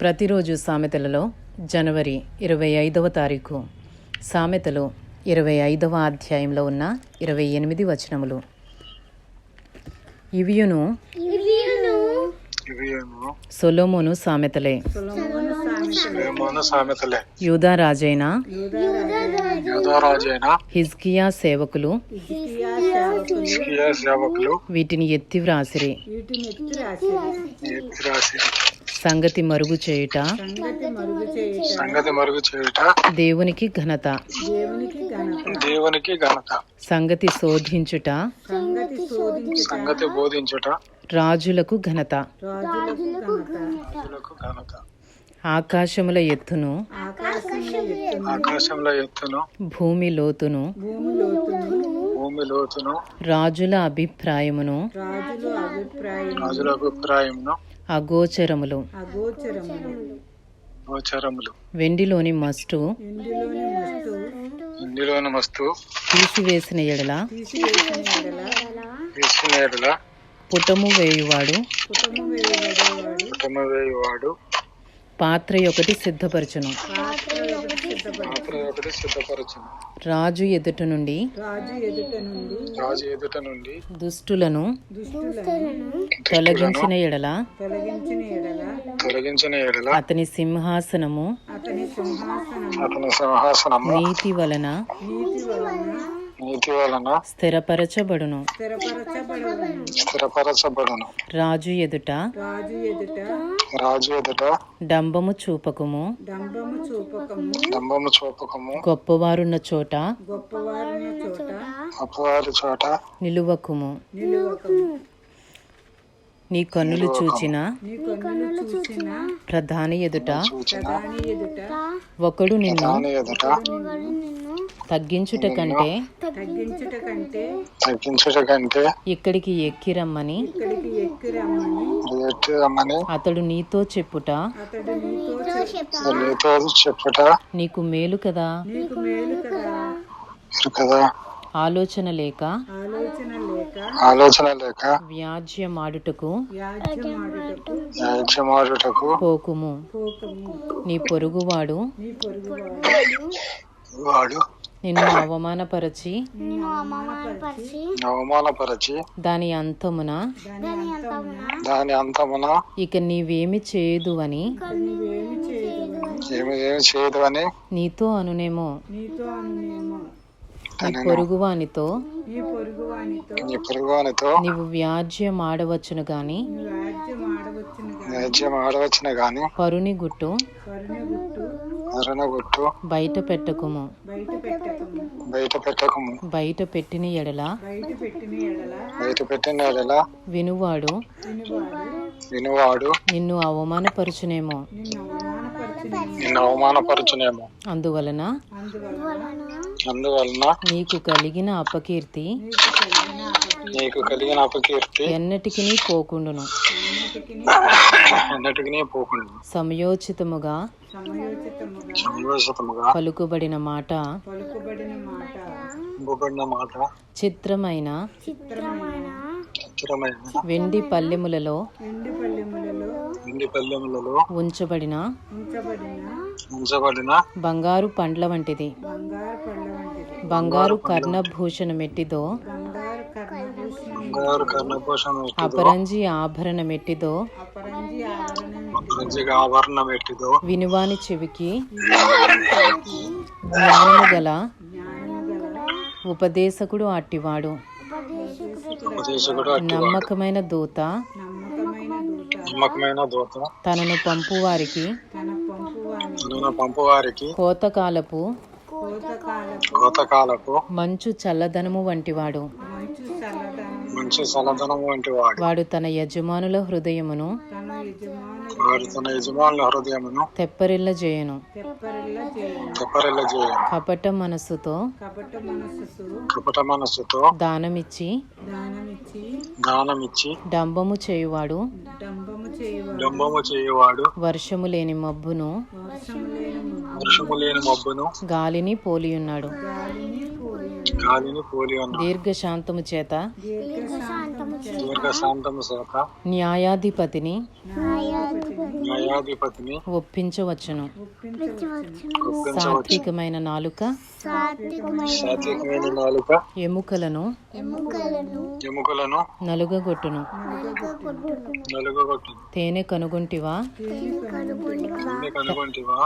ప్రతిరోజు సామెతలలో జనవరి ఇరవై ఐదవ తారీఖు. సామెతలు ఇరవై ఐదవ అధ్యాయంలో ఉన్న ఇరవై ఎనిమిది వచనములు. ఇవియును ఇవియును సొలోమోను సామెతలే. సులేమాను సామెతలే. యూదా రాజైన యోధారాజైన హిజ్కియా సేవకులు. హిజ్కియా సేవకులు. వీటిని ఎత్తి వ్రాసిరి. సంగతి మరుగు చేయుట. సంగతి మరుగు చేయుట. దేవునికి ఘనత. దేవునికి ఘనత. సంగతి శోధించుట. సంగతి బోధించుట. రాజులకు ఘనత. ప్రజలకు ఘనత. ఆకాశముల ఎత్తును. ఆకాశంలో ఎత్తును. భూమి లోతును. భూమి లోతును. రాజుల అభిప్రాయమును. రాజుల అభిప్రాయంను అగోచరములు గోచరములు. వెండిలోని మస్టు ఇందులోని మస్తు. తీసివేసిన ఎడల. తీసుకునేరుల పుటము వేయువాడు. కుటుంబ వేయువాడు. పాత్ర ఒకటి సిద్ధపరచును. పాత్ర ఒకటి సిద్ధపరచును రాజు ఎదుట నుండి రాజు ఎదుట నుండి దుష్టులను తొలగించిన ఎడల తొలగించిన ఎడల అతని సింహాసనము అతని సింహాసనము నీతి వలన నీతి వలన స్థిరపరచబడును. స్థిరపరచబడును. రాజు ఎదుట రాజు ఎదుట డంబము చూపకము. డంబము చూపకము. గొప్పవారున్న చోట అపవారి చోట నిలువకుము. నీ కన్నులు చూచిన ప్రధాని ఎదుట ఒకడు నిన్ను తగ్గించుట కంటే తగ్గించుట కంటే ఇక్కడికి ఎక్కి రమ్మని. అతడు నీతో చెప్పుట. నీతో చెప్పుట. నీకు మేలు కదా. కదా. ఆలోచన లేక. ఆలోచన లేక. వ్యాజ్యమాడుటకు యాజ్యమాడుటకు పోకుము. నీ పొరుగువాడు. వాడు నిన్ను అవమానపరచి అవమానపరచి దాని అంతమున దాని అంతమున ఇక నీవేమి చేయదు అని చేయదు అని నీతో అనునేమో. నీ పొరుగువానితో నీ పొరుగువానితో నీవు వ్యాజ్యమాడవచ్చును గాని యాజ్యం ఆడవచ్చిన గాని పరుని గుట్టు అరణగొట్టు బయట పెట్టకుము. బయట పెట్టకము. బయట పెట్టిన ఎడల బయట పెట్టిన ఎడల వినువాడు. వినువాడు. నిన్ను అవమానపరచునేమో. నిన్ను అవమానపరచునేమో. అందువలన అందువలన నీకు కలిగిన అపకీర్తి నీకు కలిగిన అపకీర్తి ఎన్నటికి పోకుండును. అన్నిటికీ పోకుండా సమయోచితముగా సంయోషితముగా పలుకుబడిన మాట. ఇవ్వబడిన మాట. చిత్రమైన చిత్రమైన వెండి పల్లెములలో వెండి పల్లెములలో ఉంచబడిన ఉంచబడిన బంగారు పండ్ల వంటిది. బంగారు కర్ణభూషణ మెట్టిదో బంగారు కర్ణభూషం ఎట్టిదో అపరంజి ఆభరణ మెట్టిదో ఆభరణం ఎట్టిదో వినువాని చెవికి జ్ఞానము గల ఉపదేశకుడు అట్టివాడు. నమ్మకమైన దూత తనను పంపు వారికి తనను పంపువారికి కోతకాలపు కోతకాలపు మంచు చల్లదనము వంటివాడు. మంచి వంటి వాడు. వాడు తన యజమానుల హృదయమును వాడు తన యజమానుల హృదయమును తెప్పరిల్ల చేయను. తెప్పరిల్ల చేయ కపట కపట దానమిచ్చి దానమిచ్చి డంబము చేయువాడు. డంబము చేయువాడు. వర్షము లేని మబ్బును వర్షము లేని మబ్బును గాలిని పోలియున్నాడు. దీర్ఘశాంతము చేత దీర్ఘ శాంతము చేత న్యాయాధిపతిని న్యాయాధిపతిని ఒప్పించవచ్చును. ఒప్పించవచ్చు సాత్వికమైన నాలుక సాత్వికమైన నాలుక ఎముకలను ఎముకలను నలుగగొట్టును. నలుగొట్టు తేనె కనుగొంటివా?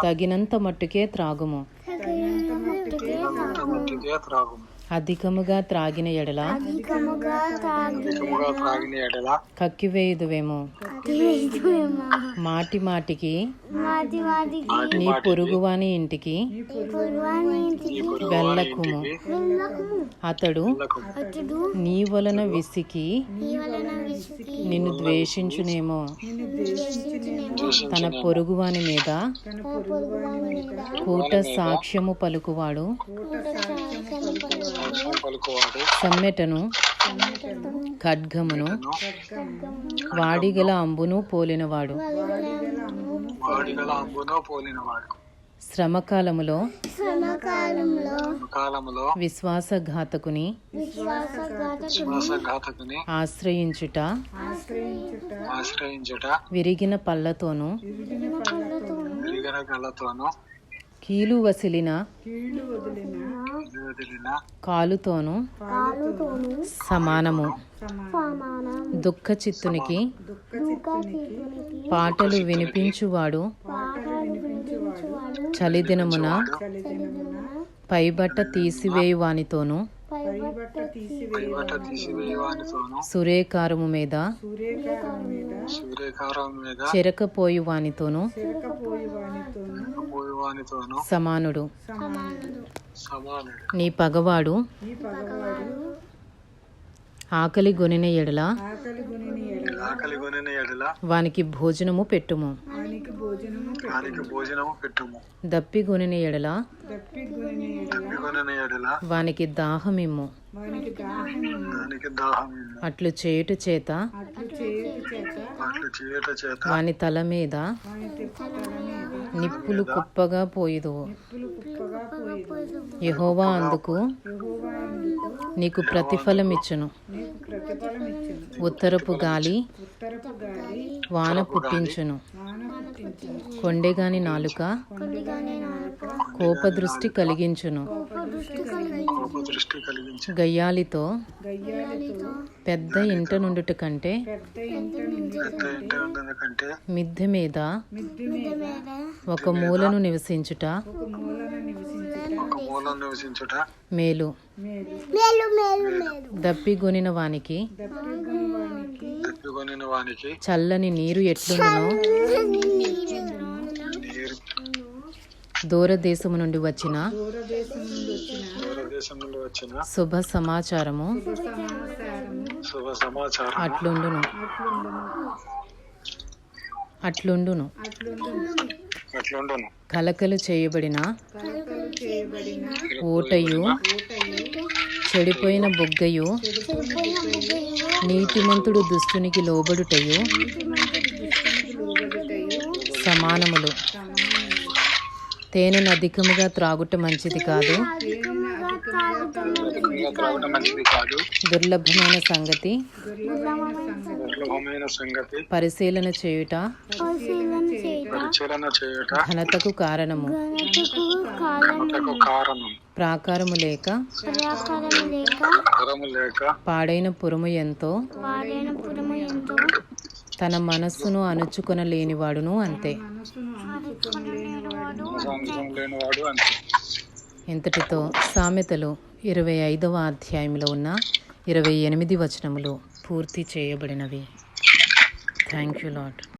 తగినంత మట్టుకే త్రాగుము. అంత మట్టికే త్రాగు అధికముగా త్రాగిన ఎడల అధికముగా త్రాగిన ఎడల కక్కివేయుదువేమో. మాటి మాటికి మాటి నీ పొరుగువాని ఇంటికి వెళ్ళకుము. అతడు నీ వలన విసికి నిన్ను ద్వేషించునేమో. తన పొరుగువాని మీద కూట సాక్ష్యము పలుకువాడు. సాక్ష్యం పలుకువాడు. సమ్మెటను ఖడ్గమును వాడిగల అంబును పోలినవాడు. శ్రమకాలములో కాలములో విశ్వాసఘాతకుని శ్వాసఘాతకుని ఆశ్రయించుట ఆశ్రయించుట విరిగిన పళ్ళతోనూ కీలు వసిలిన కాలుతోనూ సమానము. దుఃఖ చిత్తునికి పాటలు వినిపించువాడు. చలిదినమున పైబట్ట తీసివేయువానితోనూ సురేకారము మీద మీద సమానుడు. సమానుడు. నీ పగవాడు ఆకలి గొనిన ఎడల ఆకలి కొనిన ఎడల వానికి భోజనము పెట్టుము. వానికి భోజనము పెట్టుము. దప్పి గొనిన ఎడల వానికి దాహమిమ్ము. దానికి దాహం అట్లు చేయుట చేత అట్లు చేయట చేత వాని తల మీద నిప్పులు కుప్పగా పోయిదువు యహోవా అందుకు నీకు ప్రతిఫలమిచ్చును. ఉత్తరపు గాలి వాన పుట్టించును. కొండెగాని నాలుక కోపదృష్టి కలిగించును. కోప దృష్టి గయ్యాలితో పెద్ద ఇంట నుండుట కంటే మిద్దె మీద ఒక మూలను నివసించుట. మూలం నివసించుట. మేలు. దప్పిగొనిన వానికి తప్పి కొనిన వానికి చల్లని నీరు ఎట్లుండునో నీరు. దూరదేశము నుండి వచ్చిన దూరదేశం నుండి వచ్చిన శుభ సమాచారము అట్లుండును. అట్లుండును. కలకలు చేయబడిన ఊటయు చెడిపోయిన బుగ్గయు నీతిమంతుడు దుస్తునికి లోబడుటయు సమానములు. తేనెను అధికముగా త్రాగుట మంచిది కాదు. దుర్లభమైన సంగతి. పరిశీలన చేయుట. ఘనతకు కారణము. ప్రాకారము లేక. కరము లేక. పాడైన పురము ఎంతో. తన మనస్సును అణుచుకొనలేనివాడును అంతే. లేనివాడు ఇంతటితో సామెతలు ఇరవై ఐదవ అధ్యాయంలో ఉన్న ఇరవై ఎనిమిది వచనములు పూర్తి చేయబడినవి. Thank you lot